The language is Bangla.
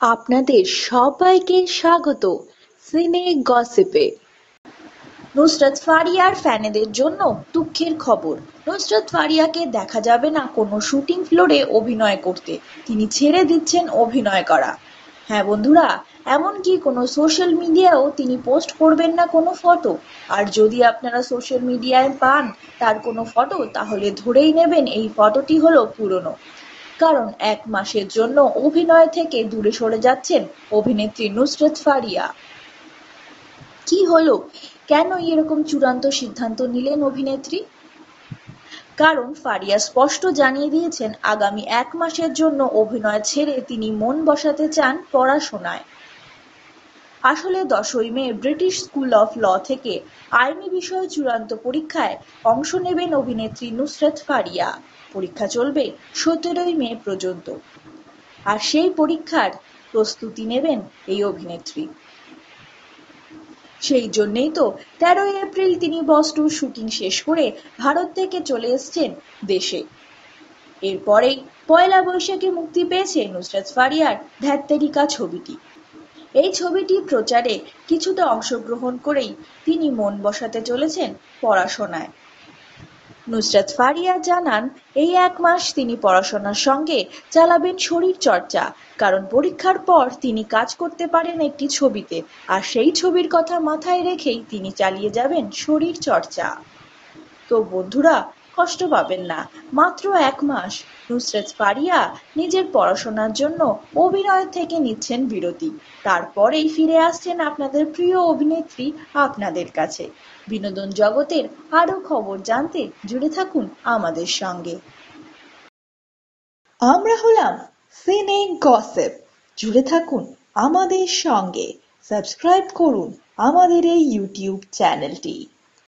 আপনাদের সবাইকে স্বাগত সিনে গসিপে। নুসরাত ফারিয়ার ফ্যানেদের জন্য দুঃখের খবর। নুসরাত ফারিয়াকে দেখা যাবে না কোনো শুটিং ফ্লোরে অভিনয় করতে। তিনি ছেড়ে দিচ্ছেন অভিনয় করা। হ্যাঁ বন্ধুরা এমনকি কোনো সোশ্যাল মিডিয়াও তিনি পোস্ট করবেন না কোনো ফটো? আর যদি আপনারা সোশ্যাল মিডিয়ায় পান তার কোনো ফটো, তাহলে ধরেই নেবেন এই ফটোটি হলো পুরনো। কারণ এক মাসের জন্য অভিনয় থেকে দূরে সরে যাচ্ছেন অভিনেত্রী নুসরত ফারিয়া। কি হলো? কেন এরকম চূড়ান্ত সিদ্ধান্ত নিলেন অভিনেত্রী? কারণ ফারিয়া স্পষ্ট জানিয়ে দিয়েছেন, আগামী এক মাসের জন্য অভিনয় ছেড়ে তিনি মন বসাতে চান পড়াশোনায়। আসলে দশই May British school of law থেকে আইনি বিষয়ে চূড়ান্ত পরীক্ষায় অংশ নেবেন অভিনেত্রী নুসরাত ফারিয়া। পরীক্ষা চলবে সতেরোই মে পর্যন্ত। আর সেই পরীক্ষার প্রস্তুতি নেবেন এই অভিনেত্রী। সেই জন্যেই তো তেরোই এপ্রিল তিনি বস্টু শুটিং শেষ করে ভারত থেকে চলে এসছেন দেশে। এরপরেই পয়লা বৈশাখে মুক্তি পেয়েছে নুসরাত ফারিয়ার ধ্যাত্তেরিকা ছবিটি। এই ছবিটি প্রচারে কিছুটা অংশগ্রহণ করেই তিনি মন বসাতে চলেছেন পড়াশোনায়। নুসরাত ফারিয়া জানান, এই এক মাস তিনি পড়াশোনার সঙ্গে চালাবেন শরীর চর্চা, কারণ পরীক্ষার পর তিনি কাজ করতে পারেন একটি ছবিতে, আর সেই ছবির কথা মাথায় রেখেই তিনি চালিয়ে যাবেন শরীর চর্চা। তো বন্ধুরা কষ্ট পাবেন না। মাত্র এক মাস। নুসরাত ফারিয়া নিজের পড়াশোনার জন্য অভিনয় থেকে নিচ্ছেন বিরতি। তারপরেই ফিরে আসছেন আপনাদের প্রিয় অভিনেত্রী আপনাদের কাছে। বিনোদন জগতের আরও খবর জানতে জুড়ে থাকুন আমাদের সঙ্গে। আমরা হলাম সিনে গসেপ। জুড়ে থাকুন আমাদের সঙ্গে। সাবস্ক্রাইব করুন আমাদের এই ইউটিউব চ্যানেলটি।